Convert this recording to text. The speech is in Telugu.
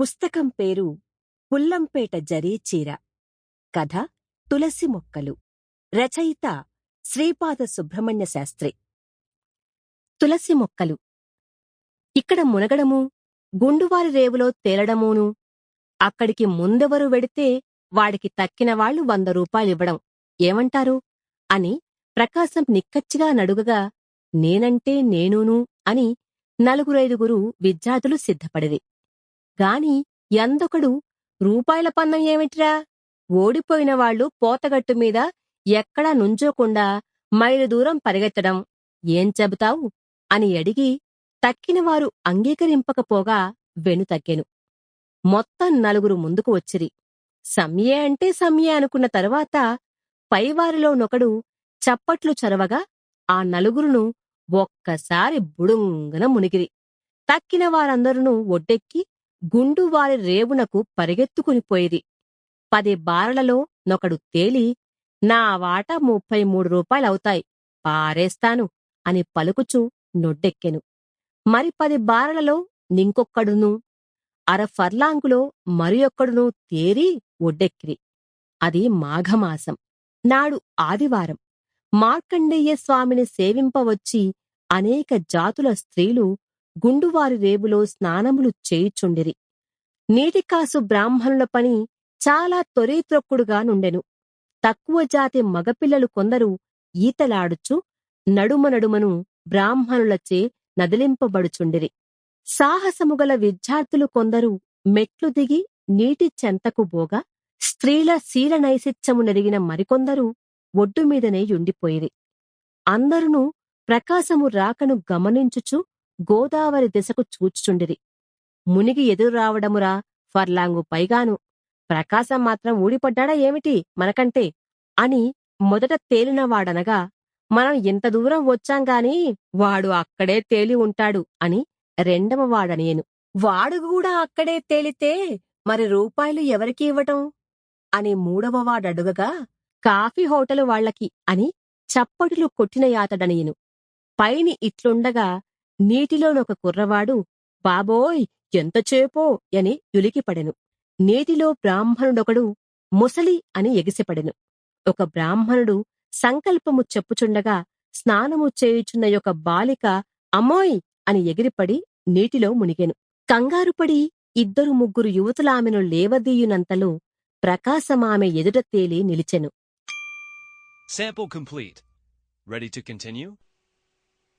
పుస్తకం పేరు పుల్లంపేట జరీచీర కథ తులసి మొక్కలు. రచయిత శ్రీపాద సుబ్రహ్మణ్య శాస్త్రి. తులసి మొక్కలు. ఇక్కడ మునగడము గుండువారి రేవులో తేలడమూను అక్కడికి ముందెవరు వెడితే వాడికి తక్కిన వాళ్ళు వంద రూపాయలివ్వడం ఏమంటారు? అని ప్రకాశం నిక్కచ్చిగా నడుగగా నేనంటే నేనూను అని నలుగురైదుగురు విద్యార్థులు సిద్ధపడిరి. గాని ఎందొకడు రూపాయల పన్నం ఏమిట్రా? ఓడిపోయిన వాళ్ళు పోతగట్టు మీద ఎక్కడా నుంచోకుండా మైలు దూరం పరిగెత్తడం ఏం చెబుతావు? అని అడిగి తక్కినవారు అంగీకరింపకపోగా వెనుతగ్గెను మొత్తం నలుగురు ముందుకు వచ్చిరి. సమ్యే అంటే సమ్యే అనుకున్న తరువాత పైవారిలోనొకడు చప్పట్లు చరవగా ఆ నలుగురును ఒక్కసారి బుడుంగన మునిగిరి. తక్కిన వారందరూ ఒడ్డెక్కి గుండు వారి రేవునకు పరిగెత్తుకునిపోయిరి పది బారలలో నొకడు తేలి నా వాట ముప్పై మూడు రూపాయలవుతాయి పారేస్తాను అని పలుకుచూ నొడ్డెక్కెను. మరి పది బారలలో నింకొక్కడును అర ఫర్లాంగులో మరి ఒక్కడును తేరి ఒడ్డెక్కిరి. అది మాఘమాసం. నాడు ఆదివారం. మార్కండేయ స్వామిని సేవింపవచ్చి అనేక జాతుల స్త్రీలు గుండువారి రేవులో స్నానములు చేయుచుండిరి. నీటికాసు బ్రాహ్మణుల పని చాలా తొరేత్రొక్కుడుగా నుండెను. తక్కువ జాతి మగపిల్లలు కొందరు ఈతలాడుచు నడుమ నడుమను బ్రాహ్మణులచే నదిలింపబడుచుండిరి. సాహసముగల విద్యార్థులు కొందరు మెట్లు దిగి నీటి చెంతకు బోగా స్త్రీల శీల నైశిత్యము నెరిగిన మరికొందరు ఒడ్డుమీదనే యుండిపోయిరి. అందరును ప్రకాశము రాకను గమనించుచు గోదావరి దిశకు చూచుచుండిరి. మునిగి ఎదురు రావడమురా ఫర్లాంగు పైగాను. ప్రకాశం మాత్రం ఊడిపడ్డాడా ఏమిటి మనకంటే? అని మొదట తేలినవాడనగా మనం ఇంత దూరం వచ్చాంగాని వాడు అక్కడే తేలి ఉంటాడు అని రెండవ వాడనేను వాడు కూడా అక్కడే తేలితే మరి రూపాయలు ఎవరికి ఇవ్వటం? అని మూడవ వాడడుగగా కాఫీ హోటలు వాళ్ళకి అని చప్పటిలు కొట్టిన యాతడనియను పైని ఇట్లుండగా నీటిలోనొక కుర్రవాడు బాబోయ్ ఎంతచేపో అని యులికిపడెను నీటిలో బ్రాహ్మణుడొకడు ముసలి అని ఎగిసిపడెను ఒక బ్రాహ్మణుడు సంకల్పము చెప్పుచుండగా స్నానము చేయుచున్న యొక్క బాలిక అమ్మోయ్ అని ఎగిరిపడి నీటిలో మునిగెను కంగారుపడి ఇద్దరు ముగ్గురు యువతులామెను లేవదీయునంతలో ప్రకాశమామె ఎదుట తేలి నిలిచెను Sample complete. Ready to continue?